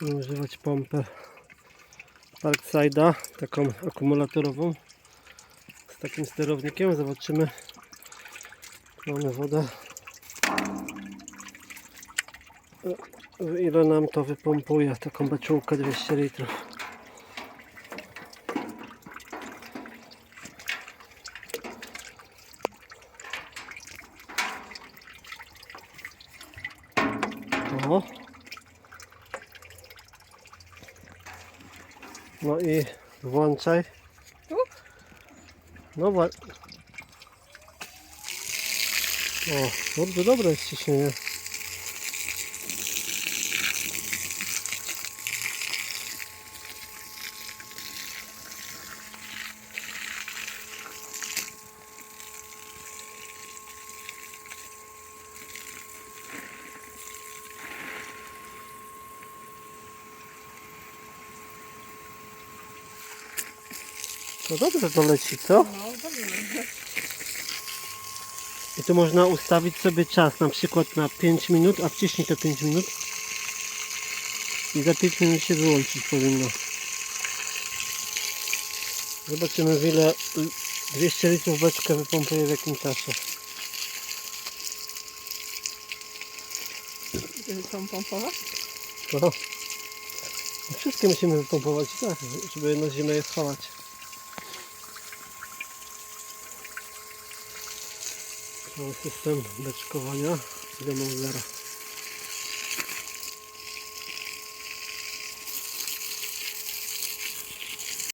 Będziemy używać pompę Parkside'a, taką akumulatorową z takim sterownikiem. Zobaczymy. Mamy wodę. Ile nam to wypompuje? Taką beczułkę 200 litrów. O. No i włączaj. No wa- O, bardzo dobre jest ciśnienie. To dobrze to leci, co? No, dobrze. I tu można ustawić sobie czas, na przykład na 5 minut, a wciśnij te 5 minut. I za 5 minut się wyłączyć powinno. Zobaczymy w ile 200 litrów beczkę wypompuje w jakim czasie. Tą pompować? No. No Wszystkie musimy wypompować, tak, żeby na zimę je schować. Cały system beczkowania do Mausera.